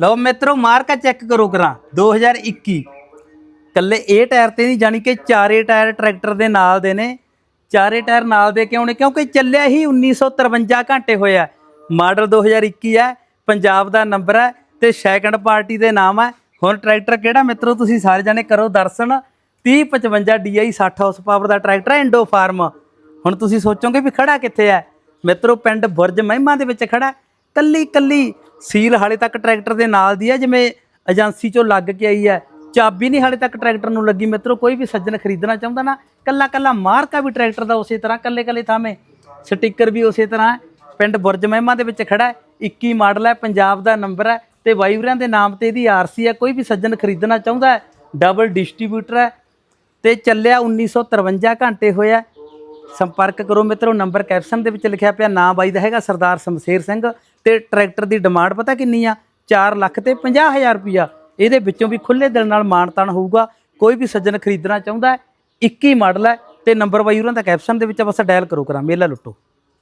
ਲਓ ਮਿੱਤਰੋ ਮਾਰਕਾ ਚੈੱਕ ਕਰੋ ਕਰਾਂ। 2021 ਕੱਲੇ ਇਹ ਟਾਇਰ ਤੇ ਨਹੀਂ ਜਾਨੀ ਕਿ ਚਾਰੇ ਟਾਇਰ ਟਰੈਕਟਰ ਦੇ ਨਾਲ ਦੇ ਨੇ। ਚਾਰੇ ਟਾਇਰ ਨਾਲ ਦੇ ਕਿਉਂ ਨੇ? ਕਿਉਂਕਿ ਚੱਲਿਆ ਹੀ 1953 ਘੰਟੇ ਹੋਇਆ। ਮਾਡਲ 2021 ਹੈ, ਪੰਜਾਬ ਦਾ ਨੰਬਰ ਹੈ ਤੇ ਸੈਕੰਡ ਪਾਰਟੀ ਦੇ ਨਾਮ ਹੈ। ਹੁਣ ਟਰੈਕਟਰ ਕਿਹੜਾ ਮਿੱਤਰੋ? ਤੁਸੀਂ ਸਾਰੇ ਜਾਣੇ ਕਰੋ ਦਰਸ਼ਨ। 3055 DI 60 ਹਾਰਸ ਪਾਵਰ ਦਾ ਟਰੈਕਟਰ ਹੈ, ਇੰਡੋ ਫਾਰਮ। ਹੁਣ ਤੁਸੀਂ ਸੋਚੋਗੇ ਵੀ ਖੜਾ ਕਿੱਥੇ ਹੈ? ਮਿੱਤਰੋ, ਪਿੰਡ ਬੁਰਜ ਮਹਿਮਾ ਦੇ ਵਿੱਚ ਖੜਾ। ਕੱਲੀ ਕੱਲੀ ਸੀਲ ਹਾਲੇ ਤੱਕ ਟਰੈਕਟਰ ਦੇ ਨਾਲ ਦੀ ਹੈ ਜਿਵੇਂ ਏਜੰਸੀ ਚੋਂ ਲੱਗ ਕੇ ਆਈ ਹੈ ਚਾਬੀ ਨਹੀਂ ਹਾਲੇ ਤੱਕ ਟਰੈਕਟਰ ਨੂੰ ਲੱਗੀ ਮਿੱਤਰੋ, ਕੋਈ ਵੀ ਸੱਜਣ ਖਰੀਦਣਾ ਚਾਹੁੰਦਾ ਨਾ ਕੱਲਾ ਕੱਲਾ ਮਾਰਕਾ ਵੀ ਟਰੈਕਟਰ ਦਾ ਉਸੇ ਤਰ੍ਹਾਂ ਕੱਲੇ ਕੱਲੇ ਥਾਵੇਂ। ਸਟicker ਵੀ ਉਸੇ ਤਰ੍ਹਾਂ, ਪਿੰਡ ਬੁਰਜ ਮਹਿਮਾ ਦੇ ਵਿੱਚ ਖੜਾ ਹੈ 21 ਮਾਡਲ ਹੈ, ਪੰਜਾਬ ਦਾ ਨੰਬਰ ਹੈ, ਤੇ ਵਾਈਵਰਾਂ ਦੇ ਨਾਮ ਤੇ ਇਹਦੀ ਆਰਸੀ ਹੈ, ਕੋਈ ਵੀ ਸੱਜਣ ਖਰੀਦਣਾ ਚਾਹੁੰਦਾ ਹੈ, ਡਬਲ ਡਿਸਟ੍ਰੀਬਿਊਟਰ ਹੈ, ਤੇ ਚੱਲਿਆ 1953 ਘੰਟੇ ਹੋਇਆ ਸੰਪਰਕ ਕਰੋ ਮਿੱਤਰੋ, ਨੰਬਰ ਕੈਪਸ਼ਨ ਦੇ ਵਿੱਚ ਲਿਖਿਆ ਪਿਆ ਨਾਮ ਬਾਈ ਦਾ ਹੈਗਾ ਸਰਦਾਰ ਸ਼ਮਸ਼ੇਰ ਸਿੰਘ। ਤੇ ਟਰੈਕਟਰ ਦੀ ਡਿਮਾਂਡ ਪਤਾ ਕਿੰਨੀ ਆ? 4 ਲੱਖ ਤੇ 50000 ਰੁਪਿਆ ਇਹਦੇ ਵਿੱਚੋਂ ਵੀ ਖੁੱਲੇ ਦਿਲ ਨਾਲ ਮਾਨਤਾਨ ਹੋਊਗਾ। ਕੋਈ ਵੀ ਸੱਜਣ ਖਰੀਦਣਾ ਚਾਹੁੰਦਾ ਹੈ 21 ਮਾਡਲ ਹੈ ਤੇ ਨੰਬਰ ਬਾਈ ਉਹਨਾਂ ਦਾ ਕੈਪਸ਼ਨ ਦੇ ਵਿੱਚ ਬਸ ਡਾਇਲ ਕਰੋ ਕਰਾਂ, ਮੇਲਾ ਲੁੱਟੋ।